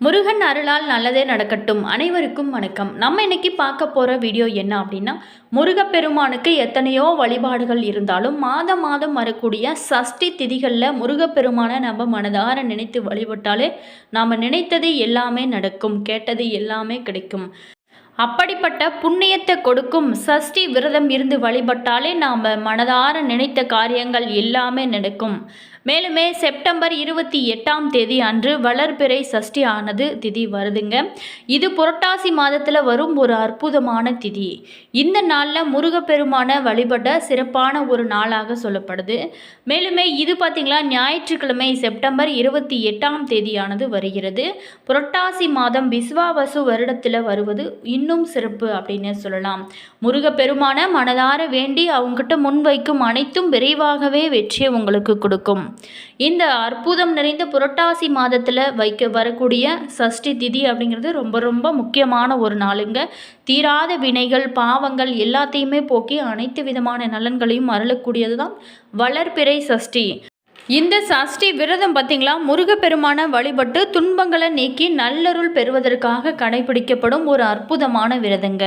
முருகன் அருளால் நல்லதே நடக்கட்டும். அனைவருக்கும் வணக்கம். நம்ம இன்னைக்கு பார்க்க போகிற வீடியோ என்ன அப்படின்னா முருகப்பெருமானுக்கு எத்தனையோ வழிபாடுகள் இருந்தாலும் மாதம் மாதம் வரக்கூடிய சஷ்டி திதிகளில் முருகப்பெருமானை நம்ம மனதார நினைத்து வழிபட்டாலே நாம் நினைத்தது எல்லாமே நடக்கும் கேட்டது எல்லாமே கிடைக்கும். அப்படிப்பட்ட புண்ணியத்தை கொடுக்கும் சஷ்டி விரதம் இருந்து வழிபட்டாலே நாம் மனதார நினைத்த காரியங்கள் எல்லாமே நடக்கும். மேலுமே செப்டம்பர் இருபத்தி எட்டாம் தேதி அன்று வளர்பிறை சஷ்டி ஆனது திதி வருதுங்க. இது புரட்டாசி மாதத்தில் வரும் ஒரு அற்புதமான திதி. இந்த நாளில் முருகப்பெருமான வழிபட சிறப்பான ஒரு நாளாக சொல்லப்படுது. மேலுமே இது பார்த்திங்களா ஞாயிற்றுக்கிழமை செப்டம்பர் இருபத்தி எட்டாம் தேதியானது வருகிறது. புரட்டாசி மாதம் விஸ்வாவசு வருடத்தில் வருவது இன்னும் சிறப்பு அப்படின்னு சொல்லலாம். முருகப்பெருமான மனதார வேண்டி அவங்ககிட்ட முன்வைக்கும் அனைத்தும் விரைவாகவே வெற்றியை உங்களுக்கு கொடுக்கும். இந்த அற்புதம் நிறைந்த புரட்டாசி மாதத்தில் வைக்க வரக்கூடிய சஷ்டி திதி அப்படிங்கிறது ரொம்ப ரொம்ப முக்கியமான ஒரு நாளுங்க. தீராத வினைகள் பாவங்கள் எல்லாத்தையுமே போக்கி அனைத்து விதமான நலன்களையும் அருளக்கூடியது தான் வளர்பிறை சஷ்டி. இந்த சஷ்டி விரதம் பார்த்தீங்களா? முருகப்பெருமான வழிபட்டு துன்பங்களை நீக்கி நல்லருள் பெறுவதற்காக கடைபிடிக்கப்படும் ஒரு அற்புதமான விரதங்க.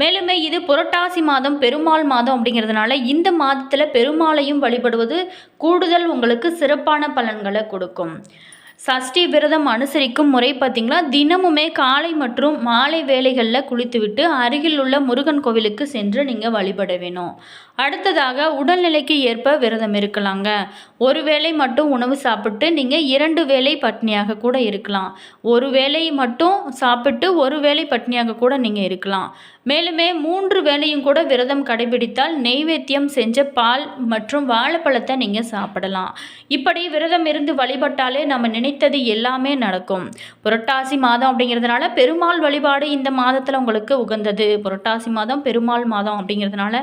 மேலுமே இது புரட்டாசி மாதம் பெருமாள் மாதம் அப்படிங்கிறதுனால இந்த மாதத்தில் பெருமாளையும் வழிபடுவது கூடுதல் உங்களுக்கு சிறப்பான பலன்களை கொடுக்கும். சஷ்டி விரதம் அனுசரிக்கும் முறை பார்த்திங்களா? தினமுமே காலை மற்றும் மாலை வேலைகளில் குளித்துவிட்டு அருகில் உள்ள முருகன் கோவிலுக்கு சென்று நீங்கள் வழிபட வேணும். அடுத்ததாக உடல்நிலைக்கு ஏற்ப விரதம் இருக்கலாங்க. ஒரு வேளை மட்டும் உணவு சாப்பிட்டு நீங்கள் இரண்டு வேளை பட்னியாக கூட இருக்கலாம். ஒரு வேளை மட்டும் சாப்பிட்டு ஒரு வேளை பட்னியாக கூட நீங்கள் இருக்கலாம். மேலுமே மூன்று வேளையும் கூட விரதம் கடைபிடித்தால் நெய்வேத்தியம் செஞ்ச பால் மற்றும் வாழைப்பழத்தை நீங்கள் சாப்பிடலாம். இப்படி விரதம் இருந்து வழிபட்டாலே நம்ம நினைத்தது எல்லாமே நடக்கும். புரட்டாசி மாதம் அப்படிங்கிறதுனால பெருமாள் வழிபாடு இந்த மாதத்தில் உங்களுக்கு உகந்தது. புரட்டாசி மாதம் பெருமாள் மாதம் அப்படிங்கிறதுனால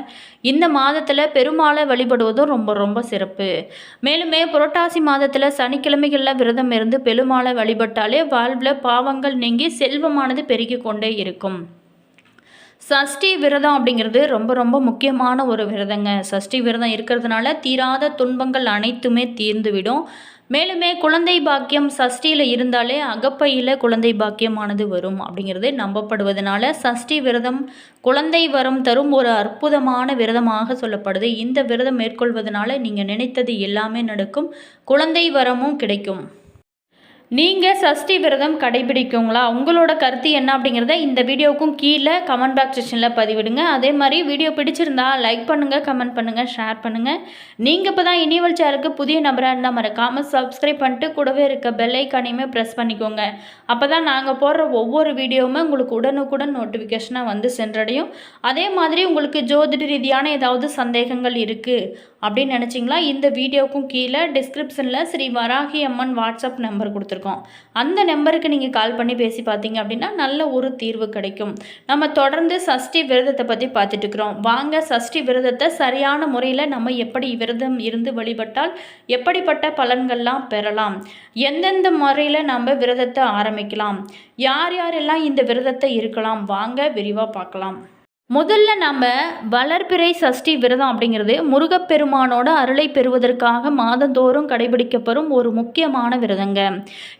இந்த மாதத்தில் பெருமாளை வழிபடுவதும் ரொம்ப ரொம்ப சிறப்பு. மேலுமே புரட்டாசி மாதத்தில் சனிக்கிழமைகளில் விரதம் இருந்து பெருமாளை வழிபட்டாலே வாழ்வில் பாவங்கள் நீங்கி செல்வமானது பெருகி கொண்டே இருக்கும். சஷ்டி விரதம் அப்படிங்கிறது ரொம்ப ரொம்ப முக்கியமான ஒரு விரதங்க. சஷ்டி விரதம் இருக்கிறதுனால தீராத துன்பங்கள் அனைத்துமே தீர்ந்துவிடும். மேலுமே குழந்தை பாக்கியம் சஷ்டியில் இருந்தாலே அகப்பையில் குழந்தை பாக்கியமானது வரும் அப்படிங்கிறது நம்பப்படுவதனால சஷ்டி விரதம் குழந்தை வரம் தரும் ஒரு அற்புதமான விரதமாக சொல்லப்படுது. இந்த விரதம் மேற்கொள்வதனால நீங்கள் நினைத்தது எல்லாமே நடக்கும். குழந்தை வரமும் கிடைக்கும். நீங்கள் சஷ்டி விரதம் கடைபிடிக்குங்களா? உங்களோட கருத்து என்ன அப்படிங்கிறத இந்த வீடியோவுக்கும் கீழே கமெண்ட் பாக்ஸ் செக்ஷனில் பதிவிடுங்க. அதே மாதிரி வீடியோ பிடிச்சிருந்தா லைக் பண்ணுங்கள் கமெண்ட் பண்ணுங்கள் ஷேர் பண்ணுங்கள் நீங்கள் இப்போ தான் இனிவல் சேருக்கு புதிய நபராக இருந்தால் மறக்காமல் சப்ஸ்கிரைப் பண்ணிட்டு கூடவே இருக்க பெல்லைக்கானையுமே ப்ரெஸ் பண்ணிக்கோங்க. அப்போ தான் நாங்கள் போடுற ஒவ்வொரு வீடியோவுமே உங்களுக்கு உடனுக்குடன் நோட்டிஃபிகேஷனாக வந்து சென்றடையும். அதே மாதிரி உங்களுக்கு ஜோதிட ரீதியான ஏதாவது சந்தேகங்கள் இருக்குது அப்படின்னு நினச்சிங்களா? இந்த வீடியோவுக்கும் கீழே டிஸ்கிரிப்ஷனில் ஸ்ரீ வராகி அம்மன் வாட்ஸ்அப் நம்பர் கொடுத்துருக்கோம். அந்த நம்பருக்கு நீங்கள் கால் பண்ணி பேசி பார்த்தீங்க அப்படின்னா நல்ல ஒரு தீர்வு கிடைக்கும். நம்ம தொடர்ந்து சஷ்டி விரதத்தை பற்றி பார்த்துட்டு இருக்கிறோம். வாங்க சஷ்டி விரதத்தை சரியான முறையில் நம்ம எப்படி விரதம் இருந்து வழிபட்டால் எப்படிப்பட்ட பலன்கள்லாம் பெறலாம்? எந்தெந்த முறையில் நம்ம விரதத்தை ஆரம்பிக்கலாம்? யார் யாரெல்லாம் இந்த விரதத்தை இருக்கலாம்? வாங்க விரிவாக பார்க்கலாம். முதல்ல நம்ம வளர்பிறை சஷ்டி விரதம் அப்படிங்கிறது முருகப்பெருமானோட அருளை பெறுவதற்காக மாதந்தோறும் கடைபிடிக்கப்படும் ஒரு முக்கியமான விரதங்க.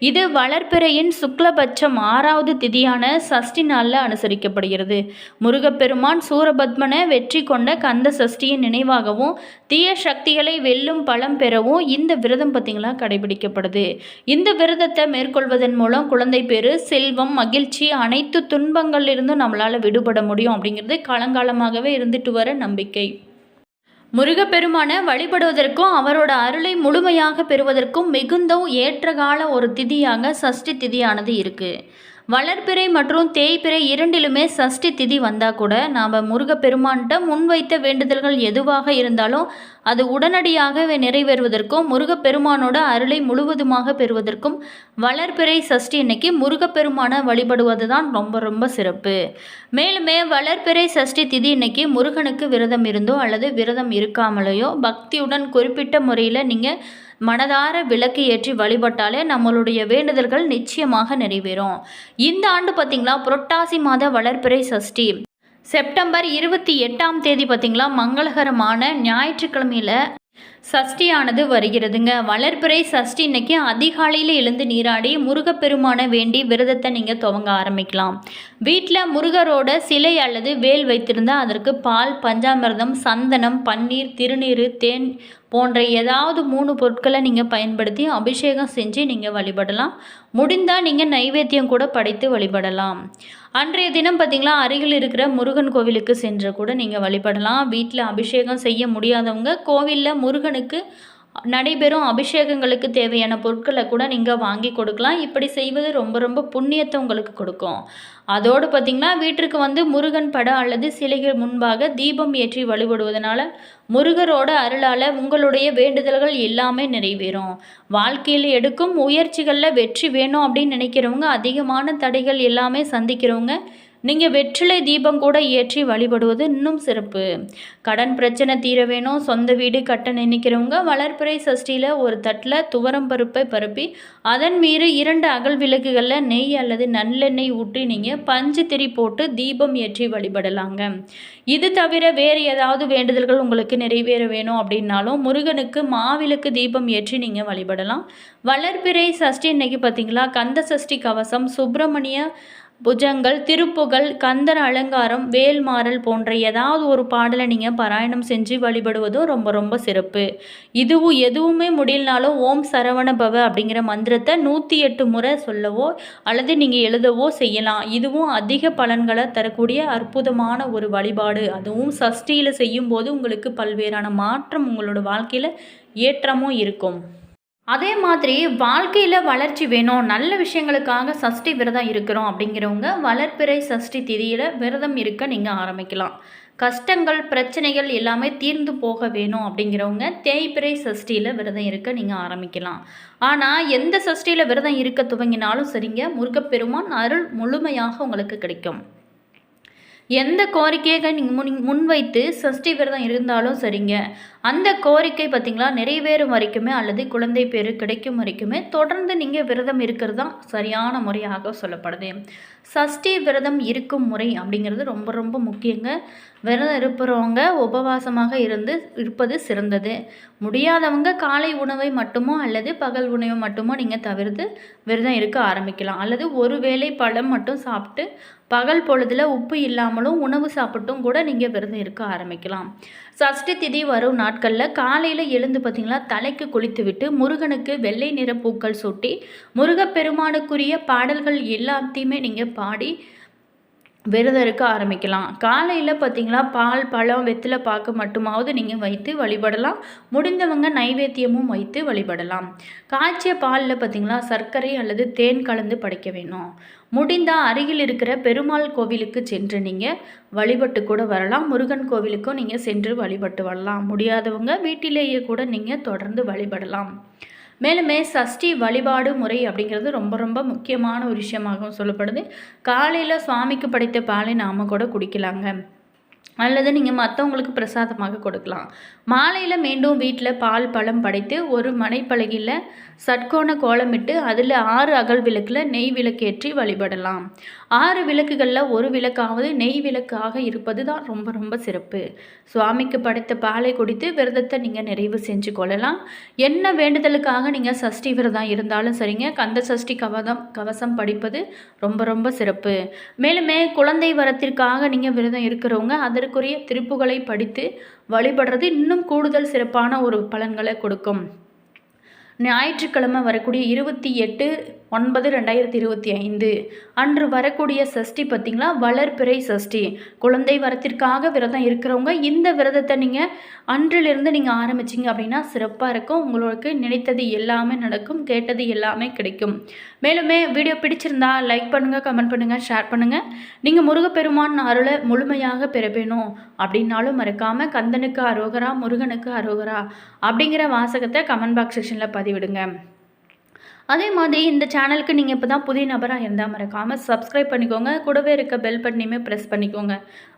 இது வளர்பிறையின் சுக்லபட்சம் ஆறாவது திதியான சஷ்டி நாளில் அனுசரிக்கப்படுகிறது. முருகப்பெருமான் சூரபத்மனை வெற்றி கொண்ட கந்த சஷ்டியின் நினைவாகவும் தீய சக்திகளை வெல்லும் பலம் பெறவும் இந்த விரதம் பார்த்திங்களா கடைபிடிக்கப்படுது. இந்த விரதத்தை மேற்கொள்வதன் மூலம் குழந்தை பேரு செல்வம் மகிழ்ச்சி அனைத்து துன்பங்களிலிருந்தும் நம்மளால் விடுபட முடியும் அப்படிங்கிறது காலங்காலமாகவே இருந்துட்டு வர நம்பிக்கை. முருகப்பெருமானை வழிபடுவதற்கும் அவரோட அருளை முழுமையாக பெறுவதற்கும் மிகுந்த ஏற்றகால ஒரு திதியாக சஷ்டி திதியானது இருக்குது வளர்பிறை மற்றும் தேய்பிறை இரண்டிலுமே சஷ்டி திதி வந்தால் கூட நாம் முருகப்பெருமான்கிட்ட முன்வைத்த வேண்டுதல்கள் எதுவாக இருந்தாலும் அது உடனடியாக நிறைவேறுவதற்கும் முருகப்பெருமானோட அருளை முழுவதுமாக பெறுவதற்கும் வளர்பிறை சஷ்டி இன்னைக்கு முருகப்பெருமானை வழிபடுவது தான் ரொம்ப ரொம்ப சிறப்பு. மேலுமே வளர்பிறை சஷ்டி திதி இன்னைக்கு முருகனுக்கு விரதம் இருந்தோ அல்லது விரதம் இருக்காமலேயோ பக்தியுடன் குறிப்பிட்ட முறையில் நீங்கள் மனதார விளக்கு ஏற்றி வழிபட்டாலே நம்மளுடைய வேண்டுதல்கள் நிச்சயமாக நிறைவேறும். இந்த ஆண்டு பார்த்திங்களா புரட்டாசி மாத வளர்ப்பிறை சஷ்டி. செப்டம்பர் இருபத்தி எட்டாம் தேதி பார்த்திங்களா மங்களகரமான ஞாயிற்றுக்கிழமையில் சஷ்டியானது வருகிறதுங்க. வளர்பிறை சஷ்டி இன்னைக்கு அதிகாலையில் எழுந்து நீராடி முருகப்பெருமானை வேண்டி விரதத்தை நீங்கள் துவங்க ஆரம்பிக்கலாம். வீட்டில் முருகரோட சிலை அல்லது வேல் வைத்திருந்தால் அதற்கு பால் பஞ்சாமிர்தம் சந்தனம் பன்னீர் திருநீர் தேன் போன்ற ஏதாவது மூணு பொருட்களை நீங்கள் பயன்படுத்தி அபிஷேகம் செஞ்சு நீங்கள் வழிபடலாம். முடிந்தால் நீங்கள் நைவேத்தியம் கூட படைத்து வழிபடலாம். அன்றைய தினம் பார்த்திங்களா அருகில் இருக்கிற முருகன் கோவிலுக்கு சென்று கூட நீங்கள் வழிபடலாம். வீட்டில் அபிஷேகம் செய்ய முடியாதவங்க கோவிலில் முருகன் முருகனுக்கு நடைபெறும் அபிஷேகங்களுக்கு தேவையான பொருட்களை கூட நீங்கள் வாங்கி கொடுக்கலாம். இப்படி செய்வது ரொம்ப ரொம்ப புண்ணியத்தை உங்களுக்கு கொடுக்கும். அதோடு பார்த்திங்கன்னா வீட்டிற்கு வந்து முருகன் படம் அல்லது சிலைகள் முன்பாக தீபம் ஏற்றி வழிபடுவதனால முருகரோட அருளால் உங்களுடைய வேண்டுதல்கள் எல்லாமே நிறைவேறும். வாழ்க்கையில் எடுக்கும் முயற்சிகளில் வெற்றி வேணும் அப்படின்னு நினைக்கிறவங்க அதிகமான தடைகள் எல்லாமே சந்திக்கிறவங்க நீங்கள் வெற்றிலை தீபம் கூட ஏற்றி வழிபடுவது இன்னும் சிறப்பு. கடன் பிரச்சனை தீர வேணும் சொந்த வீடு கட்ட நினைக்கிறவங்க வளர்ப்பிறை சஷ்டியில் ஒரு தட்டில் துவரம் பருப்பை பருப்பி அதன் மீது இரண்டு அகல் விளக்குகளில் நெய் அல்லது நல்லெண்ணெய் ஊற்றி நீங்கள் பஞ்சு திரி போட்டு தீபம் ஏற்றி வழிபடலாங்க. இது தவிர வேறு ஏதாவது வேண்டுதல்கள் உங்களுக்கு நிறைவேற வேணும் அப்படின்னாலும் முருகனுக்கு மாவிளக்கு தீபம் ஏற்றி நீங்கள் வழிபடலாம். வளர்ப்பிறை சஷ்டி இன்னைக்கு பார்த்தீங்களா கந்த சஷ்டி கவசம் சுப்பிரமணிய புஜங்கள் திருப்புகள் கந்தர் அலங்காரம் வேல்மாறல் போன்ற ஏதாவது ஒரு பாடலை நீங்கள் பாராயணம் செஞ்சு வழிபடுவதும் ரொம்ப ரொம்ப சிறப்பு. இதுவும் எதுவுமே முடியலனாலும் ஓம் சரவண பவ அப்படிங்கிற மந்திரத்தை நூற்றி எட்டு முறை சொல்லவோ அல்லது நீங்கள் எழுதவோ செய்யலாம். இதுவும் அதிக பலன்களை தரக்கூடிய அற்புதமான ஒரு வழிபாடு. அதுவும் சஷ்டியில் செய்யும்போது உங்களுக்கு பல்வேறான மாற்றம் உங்களோட வாழ்க்கையில் ஏற்றமும் இருக்கும். அதே மாதிரி வாழ்க்கையில் வளர்ச்சி வேணும். நல்ல விஷயங்களுக்காக சஷ்டி விரதம் இருக்கிறோம் அப்படிங்கிறவங்க வளர்ப்பிறை சஷ்டி திதியில் விரதம் இருக்க நீங்கள் ஆரம்பிக்கலாம். கஷ்டங்கள் பிரச்சனைகள் எல்லாமே தீர்ந்து போக வேணும் அப்படிங்கிறவங்க தேய்பிறை சஷ்டியில் விரதம் இருக்க நீங்கள் ஆரம்பிக்கலாம். ஆனால் எந்த சஷ்டியில் விரதம் இருக்க துவங்கினாலும் சரிங்க முருகப்பெருமான் அருள் முழுமையாக உங்களுக்கு கிடைக்கும். எந்த கோரிக்கையை நீங்கள் முன் முன்வைத்து சஷ்டி விரதம் இருந்தாலும் சரிங்க. அந்த கோரிக்கை பார்த்திங்களா நிறைவேறும் வரைக்குமே அல்லது குழந்தை பேர் கிடைக்கும் வரைக்குமே தொடர்ந்து நீங்கள் விரதம் இருக்கிறது தான் சரியான முறையாக சொல்லப்படுது. சஷ்டி விரதம் இருக்கும் முறை அப்படிங்கிறது ரொம்ப ரொம்ப முக்கியங்க. விரதம் இருப்பவங்க உபவாசமாக இருந்து இருப்பது சிறந்தது. முடியாதவங்க காலை உணவை மட்டுமோ அல்லது பகல் உணவை மட்டுமோ நீங்கள் தவிர்த்து விரதம் இருக்க ஆரம்பிக்கலாம். அல்லது ஒரு வேளை பழம் மட்டும் சாப்பிட்டு பகல் பொழுதில் உப்பு இல்லாமலும் உணவு சாப்பிட்டும் கூட நீங்கள் விரதம் இருக்க ஆரம்பிக்கலாம். சஷ்டி திதி வரும் நாட்களில் காலையில் எழுந்து பார்த்தீங்களா தலைக்கு குளித்து விட்டு முருகனுக்கு வெள்ளை நிற பூக்கள் சூட்டி முருகப்பெருமானுக்குரிய பாடல்கள் எல்லாத்தையுமே நீங்கள் பாடி விரதம் இருக்க ஆரம்பிக்கலாம். காலையில் பார்த்தீங்கன்னா பால் பழம் வெற்றில பாக்கு மட்டுமாவது நீங்கள் வைத்து வழிபடலாம். முடிந்தவங்க நைவேத்தியமும் வைத்து வழிபடலாம். காய்ச்சிய பாலில் பார்த்தீங்களா சர்க்கரை அல்லது தேன் கலந்து படைக்க வேணும். முடிந்தால் அருகில் இருக்கிற பெருமாள் கோவிலுக்கு சென்று நீங்கள் வழிபட்டு கூட வரலாம். முருகன் கோவிலுக்கும் நீங்கள் சென்று வழிபட்டு வரலாம். முடியாதவங்க வீட்டிலேயே கூட நீங்கள் தொடர்ந்து வழிபடலாம். மேலுமே சஷ்டி வழிபாடு முறை அப்படிங்கிறது ரொம்ப ரொம்ப முக்கியமான ஒரு விஷயமாகவும் சொல்லப்படுது. காலையில் சுவாமிக்கு படைத்த பாலை நாம் கூட குடிக்கலாங்க. அல்லது நீங்கள் மற்றவங்களுக்கு பிரசாதமாக கொடுக்கலாம். மாலையில் மீண்டும் வீட்டில் பால் பழம் படைத்து ஒரு மனைப்பலகையில் சட்கோண கோலமிட்டு அதில் ஆறு அகல் விளக்கில் நெய் விளக்கேற்றி வழிபடலாம். ஆறு விளக்குகளில் ஒரு விளக்காவது நெய் விளக்காக இருப்பது தான் ரொம்ப ரொம்ப சிறப்பு. சுவாமிக்கு படைத்த பாலை குடித்து விரதத்தை நீங்கள் நிறைவு செஞ்சு கொள்ளலாம். என்ன வேண்டுதலுக்காக நீங்கள் சஷ்டி விரதம் இருந்தாலும் சரிங்க. கந்த சஷ்டி கவதம் கவசம் படிப்பது ரொம்ப ரொம்ப சிறப்பு. மேலுமே குழந்தை வரத்திற்காக நீங்கள் விரதம் இருக்கிறவங்க அதற்கு அதற்குரிய திருப்புகளை படித்து வழிபடுறது இன்னும் கூடுதல் சிறப்பான ஒரு பலன்களை கொடுக்கும். ஞாயிற்றுக்கிழமை வரக்கூடிய இருபத்தி எட்டு ஒன்பது ரெண்டாயிரத்தி இருபத்தி ஐந்து. அன்று வரக்கூடிய சஷ்டி பார்த்திங்களா? வளர்பிறை சஷ்டி. குழந்தை வரத்திற்காக விரதம் இருக்கிறவங்க இந்த விரதத்தை நீங்கள் அன்றிலிருந்து நீங்கள் ஆரம்பிச்சிங்க அப்படின்னா சிறப்பாக இருக்கும். உங்களுக்கு நினைத்தது எல்லாமே நடக்கும் கேட்டது எல்லாமே கிடைக்கும். மேலுமே வீடியோ பிடிச்சிருந்தா லைக் பண்ணுங்கள் கமெண்ட் பண்ணுங்கள் ஷேர் பண்ணுங்கள் நீங்கள் முருகப்பெருமான் அருளை முழுமையாக பெறவேணும் அப்படின்னாலும் மறக்காமல் கந்தனுக்கு அரோகரா முருகனுக்கு அரோகரா அப்படிங்கிற வாசகத்தை கமெண்ட் பாக்ஸ் செக்ஷனில் பதிவிடுங்க அதே மாதிரி இந்த சேனலுக்கு நீங்கள் இப்போ தான் புதிய நபராக இருந்தால் மறக்காமல் சப்ஸ்கிரைப் பண்ணிக்கோங்க. கூடவே இருக்க பெல் பட்டனையுமே ப்ரெஸ் பண்ணிக்கோங்க.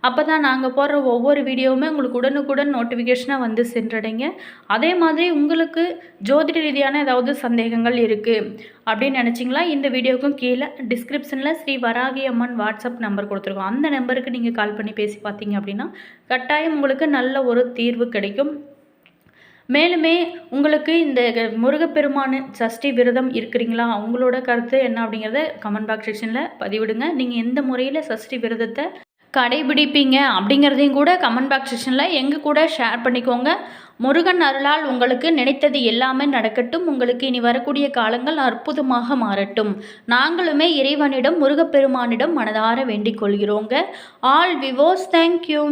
அப்போ தான் நாங்கள் போடுற ஒவ்வொரு வீடியோவுமே உங்களுக்கு உடனுக்குடன் நோட்டிஃபிகேஷனாக வந்து சென்றடைங்க. அதே மாதிரி உங்களுக்கு ஜோதிட ரீதியான ஏதாவது சந்தேகங்கள் இருக்குது அப்படின்னு நினச்சிங்களா இந்த வீடியோவுக்கும் கீழே டிஸ்கிரிப்ஷனில் ஸ்ரீ வராகி அம்மன் வாட்ஸ்அப் நம்பர் கொடுத்துருக்கோம். அந்த நம்பருக்கு நீங்கள் கால் பண்ணி பேசி பார்த்தீங்க அப்படின்னா கட்டாயம் உங்களுக்கு நல்ல ஒரு தீர்வு கிடைக்கும். மேலுமே உங்களுக்கு இந்த முருகப்பெருமான் சஷ்டி விரதம் இருக்கிறீங்களா? உங்களோட கருத்து என்ன அப்படிங்கிறத கமெண்ட் பாக்ஸ் செக்ஷனில் பதிவிடுங்க. நீங்கள் எந்த முறையில் சஷ்டி விரதத்தை கடைபிடிப்பீங்க அப்படிங்கிறதையும் கூட கமெண்ட் பாக்ஸ் செக்ஷனில் எங்கள் கூட ஷேர் பண்ணிக்கோங்க. முருகன் அருளால் உங்களுக்கு நினைத்தது எல்லாமே நடக்கட்டும். உங்களுக்கு இனி வரக்கூடிய காலங்கள் அற்புதமாக மாறட்டும். நாங்களுமே இறைவனிடம் முருகப்பெருமானிடம் மனதார வேண்டிக் கொள்கிறோங்க. All விவோஸ் thank you